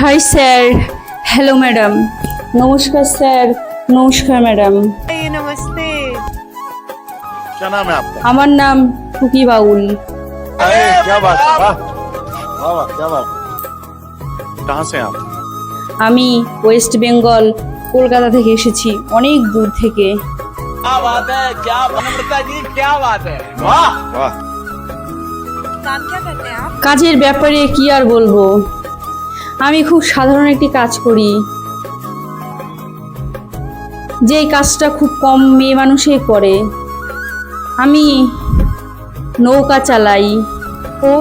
High sir hello madam নমস্কার sir নমস্কার madam নমস্তে আমার নাম টুকি বাউল। আমি ওয়েস্ট বেঙ্গল কলকাতা থেকে এসেছি অনেক দূর থেকে। কাজের ব্যাপারে কি আর বলব? আমি খুব সাধারণ একটি কাজ করি। যেই কাজটা খুব কম মেয়ে মানুষই করে। আমি নৌকা চালাই। ও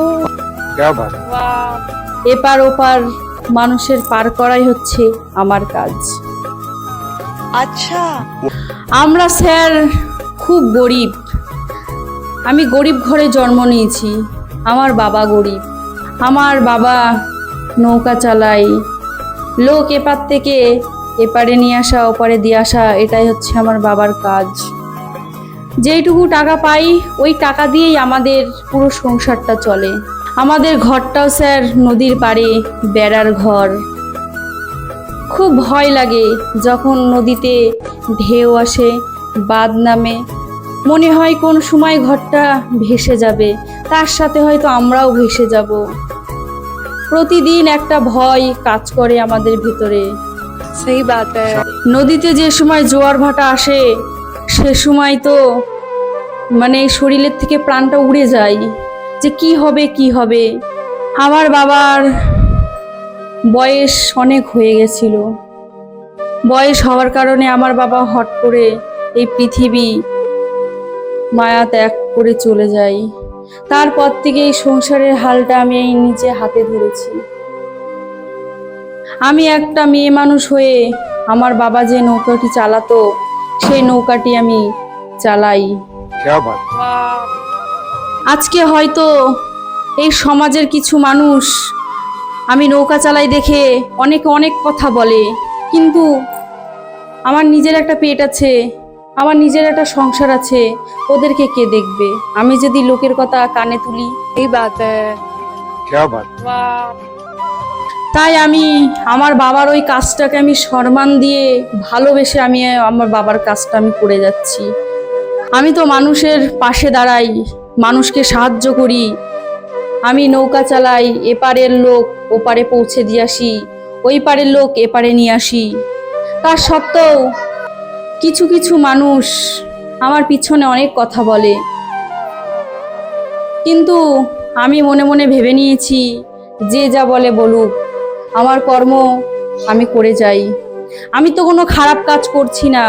এপার ওপার মানুষের পার করাই হচ্ছে আমার কাজ। আচ্ছা। আমরা স্যার খুব গরিব। আমি গরিব ঘরে জন্ম নিয়েছি। আমার বাবা গরিব। আমার বাবা নৌকা চালাই। লোক এপার থেকে এপারে নিয়ে আসা, ওপারে দিয়ে আসা, এটাই হচ্ছে আমার বাবার কাজ। যেইটুকু টাকা পাই, ওই টাকা দিয়েই আমাদের পুরো সংসারটা চলে। আমাদের ঘরটাও স্যার নদীর পাড়ে বেড়ার ঘর। খুব ভয় লাগে যখন নদীতে ঢেউ আসে বাদ নামে। মনে হয় কোন সময় ঘরটা ভেসে যাবে, তার সাথে হয়তো আমরাও ভেসে যাব। প্রতিদিন একটা ভয় কাজ করে আমাদের ভিতরে। সেই বাত। নদীতে যে সময় জোয়ার ভাটা আসে সে সময় তো মানে শরীরের থেকে প্রাণটা উড়ে যায় যে কি হবে কি হবে। আমার বাবার বয়স অনেক হয়ে গেছিল। বয়স হওয়ার কারণে আমার বাবা হট করে এই পৃথিবী মায়া ত্যাগ করে চলে যায়। তারপর থেকে এই সংসারের হালটা আমি এই নিজে হাতে ধরেছি। আমি একটা মেয়ে মানুষ হয়ে আমার বাবা যে নৌকাটি চালাতো সেই নৌকাটি আমি চালাই। আজকে হয়তো এই সমাজের কিছু মানুষ আমি নৌকা চালাই দেখে অনেক অনেক কথা বলে কিন্তু আমার নিজের একটা পেট আছে আমার নিজের একটা সংসার আছে ওদেরকে কে দেখবে? আমি যদি লোকের কথা কানে তুলি এই বাত তাই আমি আমার বাবার ওই কাজটাকে আমি সম্মান দিয়ে ভালোবেসে আমি আমার বাবার কাজটা আমি করে যাচ্ছি। আমি তো মানুষের পাশে দাঁড়াই মানুষকে সাহায্য করি। আমি নৌকা চালাই এপারের লোক ওপারে পৌঁছে দিয়ে আসি ওই পারের লোক এপারে নিয়ে আসি। তার সত্ত্বেও কিছু কিছু মানুষ আমার পিছনে অনেক কথা বলে। কিন্তু আমি মনে মনে ভেবে নিয়েছি, যে যা বলে বলুক, আমার কর্ম আমি করে যাই। আমি তো কোনো খারাপ কাজ করছি না।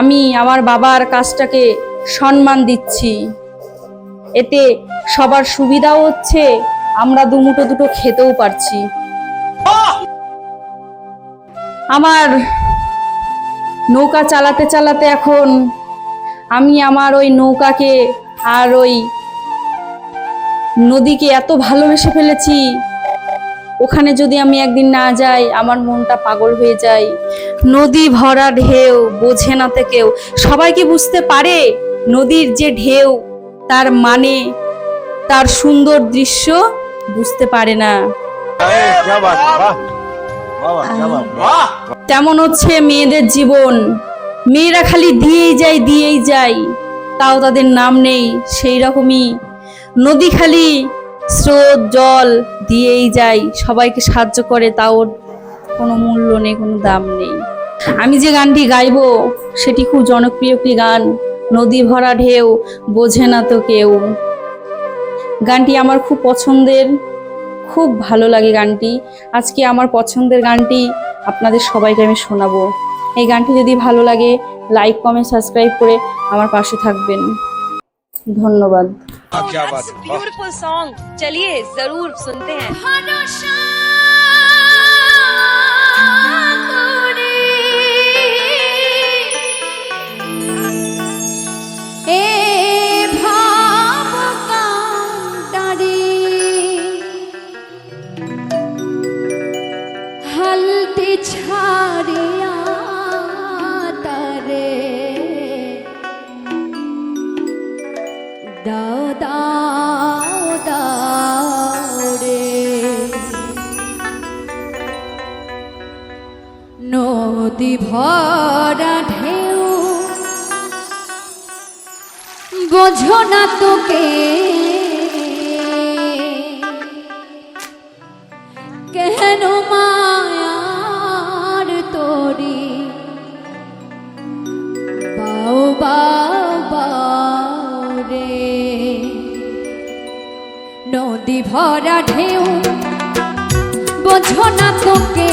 আমি আমার বাবার কাজটাকে সম্মান দিচ্ছি। এতে সবার সুবিধাও হচ্ছে, আমরা দুমুটো দুটো খেতেও পারছি। আমার নৌকা চালাতে চালাতে এখন আমি আমার ওই নৌকাকে আর ওই নদীকে এত ভালোবেসে ফেলেছি। ওখানে যদি আমি একদিন না যাই আমার মনটা পাগল হয়ে যায়। নদী ভরা ঢেউ বোঝে না তো কেউ। সবাই কি বুঝতে পারে? নদীর যে ঢেউ তার মানে তার সুন্দর দৃশ্য বুঝতে পারে না। তেমন হচ্ছে মেয়েদের জীবন। মেয়েরা খালি দিয়েই যায় দিয়েই যায়। তাও তাদের নাম নেই সেই রকমই। নদী খালি স্রোত, জল দিয়েই যায়। সবাইকে সাহায্য করে, তাও কোনো মূল্য নেই, কোনো দাম নেই। আমি যে গানটি গাইব, সেটি খুব জনপ্রিয় একটি গান। নদী ভরা ঢেউ, বোঝে না তো কেউ। গানটি আমার খুব পছন্দের। খুব ভালো লাগে গানটি। আজকে আমার পছন্দের গানটি আপনাদের সবাইকে আমি শোনাবো। এই গানটি যদি ভালো লাগে লাইক কমেন্ট সাবস্ক্রাইব করে আমার পাশে থাকবেন। ধন্যবাদ। চলিয়ে জরুর শুনতে হ্যাঁ। নদী ভরা ঢেউ। বোঝো না তোকে। কেন মায়ার তোরি বাউ রে। নদী ভরা ঢেউ, বোঝো না তোকে।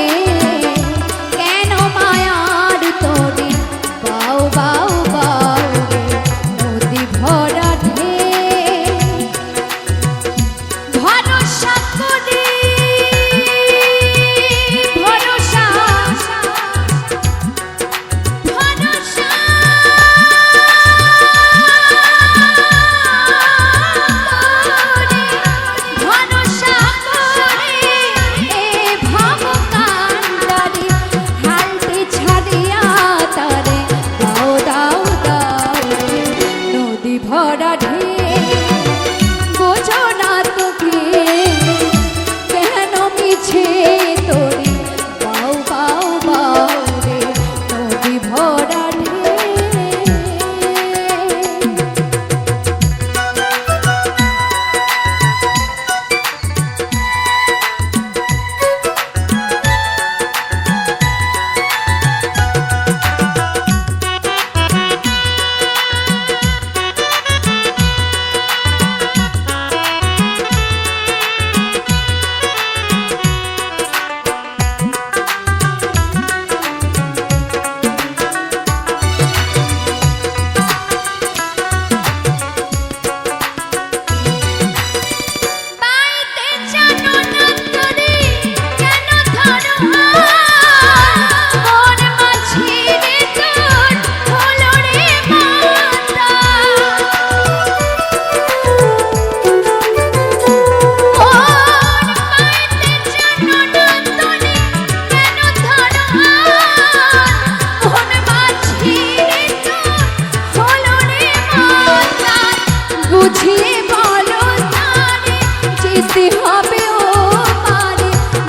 যেতে হবে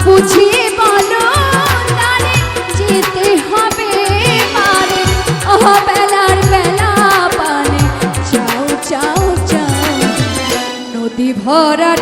বুঝিয়ে বলো তারে যেতে পারে ও বেলার বেলা ভরা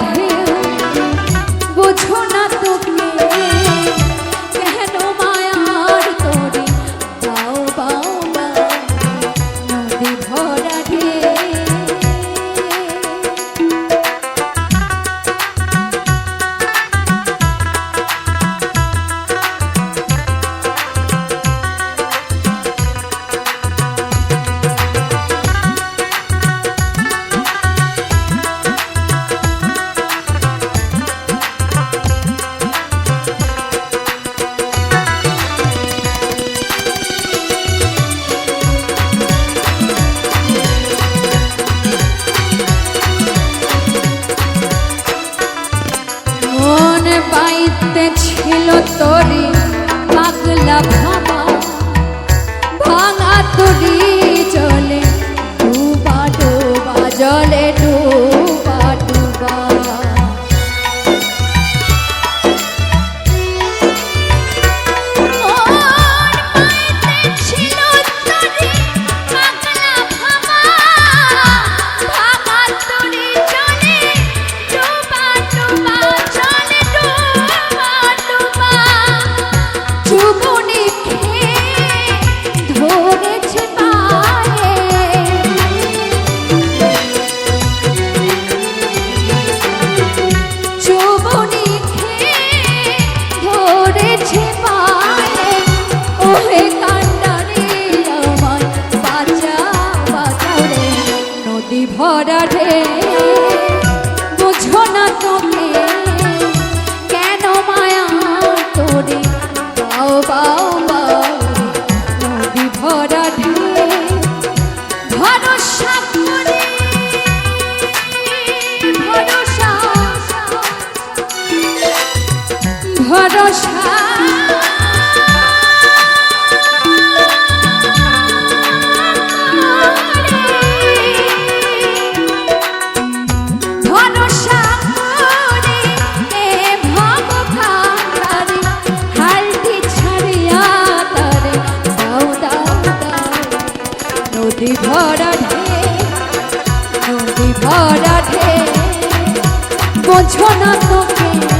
বোঝো না তোকে।